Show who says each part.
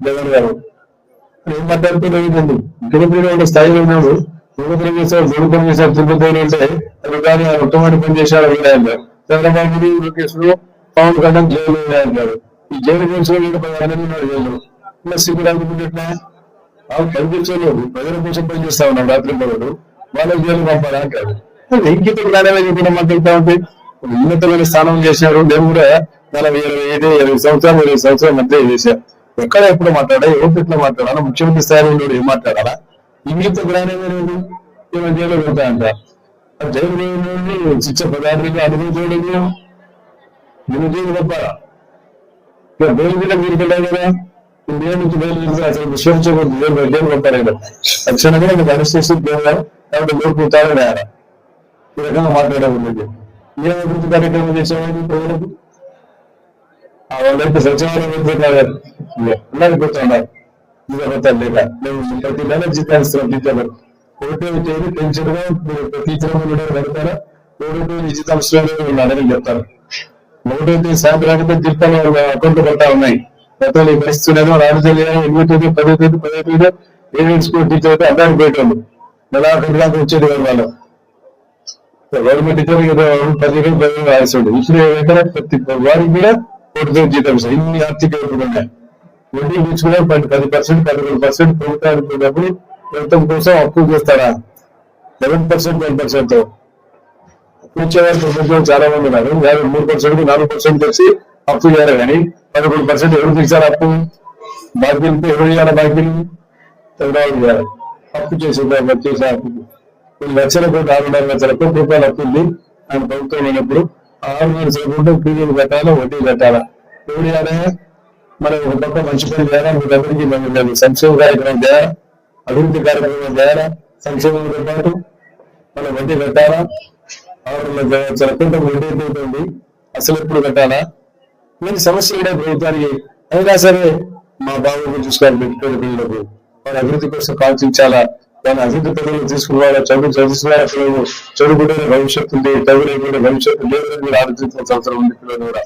Speaker 1: జగన్ గారు. ఏం మాట్లాడుతున్నారు ఏంటండి ముఖ్యమంత్రి స్థాయిలో ఉన్నాడు. ముఖ్యమంత్రి చేశారు ప్రభుత్వం చేశారు తిరుపతి అంటే అది కానీ ఆయన మొట్టమొదటి పని చేశారు ఆయన చంద్రబాబు లోకేశ్వరు పవన్ కళ్యాణ్ జైలు అంటారు. ఈ జైలు గురించి ఇంకా జైలు ప్లస్ ఇప్పుడు అనుకుంటున్నా వాళ్ళు పనిచేయలేదు ప్రజల కోసం పనిచేస్తా ఉన్నాడు రాత్రి పనులు వాళ్ళకి జైలు పంపాలి అంటారు. ఇంకిత జ్ఞానమే చెప్పిన మాట్లాడుతూ ఉంటే ఉన్నతమైన స్థానం చేశారు నేను కూడా నలభై ఇరవై ఐదు ఇరవై సంవత్సరాలు ఇరవై సంవత్సరాల మధ్య చేశారు ఎక్కడ ఎప్పుడు మాట్లాడా ఎవరు ఎట్లా మాట్లాడాలా ముఖ్యమంత్రి స్థాయిలో ఉండేవాడు ఏం మాట్లాడాలా? ఇంగిత జ్ఞానమే లేదు ఈమె జైలు పెడతా జైలు శిక్ష పదార్థాలు అనుభవించడం నేను జైలు పంపాలా ఇక బయలు మీద మీరు పెట్టారు కదా? ఇండియా నుంచి బయలుదేరి అసలు విశ్వసించకూడదు జైలు జైలు పంపారు కదా. తక్షణమే మీకు అనుస్థితి కాబట్టి కోరుకుంటారని ఆయన. ఈ రకంగా మాట్లాడకూడదు ఏ అభివృద్ధి కార్యక్రమం చేసేవాడిని ప్రజలకు వాళ్ళైతే సచివాలయం వెళ్తున్నారు ఉండకపోతున్నారు ఇవ్వబోతారు లేక మేము ప్రతి నెల జీతాలు ఇస్తున్నాం టీచర్లు ఒకటో తేదీ పెన్షన్గా మీరు ప్రతి కూడా పెడతారా ఒకటో తేదీ జీతాలు ఇస్తున్నారని ఉన్నారని చెప్తారు ఒకటి తేదీ సాయంత్రానికి జీతాలు అకౌంట్ పడతా ఉన్నాయి. గతంలో ఈ పరిస్థితి ఉన్నదో రాజధాని ఎనిమిది తేదీ పదో తేదీ పదో తేదీ ఏడు స్కూల్ టీచర్ అయితే అడ్డానికి పెట్టాము నెలాఖరు దాకా వచ్చేది కాదు వాళ్ళు? గవర్నమెంట్ టీచర్ పది రోజులు పది రోజులు రాసాడు ఇప్పుడు ఏదైనా ప్రతి వారికి కూడా జీతం ఇన్ని ఆర్థిక ఉన్నాయి. వడ్డీ తీసుకునే పది పది పర్సెంట్ పదకొండు పర్సెంట్ ప్రభుత్వానికి ఉన్నప్పుడు ప్రభుత్వం కోసం అప్పు చేస్తారా? లెవెన్ పర్సెంట్ టెన్ పర్సెంట్ అప్పు ఇచ్చేవారు ప్రభుత్వం చాలా మంది ఉన్నారు. యాభై మూడు పర్సెంట్ నాలుగు పర్సెంట్ వచ్చి అప్పు చేయాలి కానీ పదకొండు పర్సెంట్ ఎవరు తీసారు అప్పు బాకీలతో ఎవరు చేయాలి బాకీలు? చంద్రబాబు చేయాలి అప్పు చేసి చేసే అప్పు కొన్ని లక్షల కోట్లు ఆరున్నర లక్షల కోట్ల రూపాయలు అప్పు ఉంది. ఆయన ప్రభుత్వం లేనప్పుడు ఆరున్నర లక్షల కోట్లు ప్రీమియం కట్టాలా వడ్డీ కట్టాలా? ఎవరు మనం ఒక పక్క మంచి పని చేయాలా మీకు అభివృద్ధి మనం సంక్షేమ కార్యక్రమం చేయాలా అభివృద్ధి కార్యక్రమం చేయాలా సంక్షేమంతో పాటు మనం వడ్డీ కట్టాలా? ఆరున్నర లక్షల కోట్ల వడ్డీ ఎంత అసలు ఎప్పుడు కట్టాలా? ఇలాంటి సమస్యలు కూడా ప్రభుత్వానికి అయినా సరే మా బాబు చూసుకోవాలి పెట్టుకోవాలి పిల్లలకు వాళ్ళ అభివృద్ధి కోసం కాల్చించాలా వాళ్ళ అభివృద్ధి పనులు తీసుకురావాలా చదువు చదువుతున్నారు పిల్లలు? చదువుకుంటే భవిష్యత్తు ఉంది చదువు లేకుండా భవిష్యత్తు లేదని కూడా ఆలోచించిన సంవత్సరం ఉంది పిల్లలు కూడా.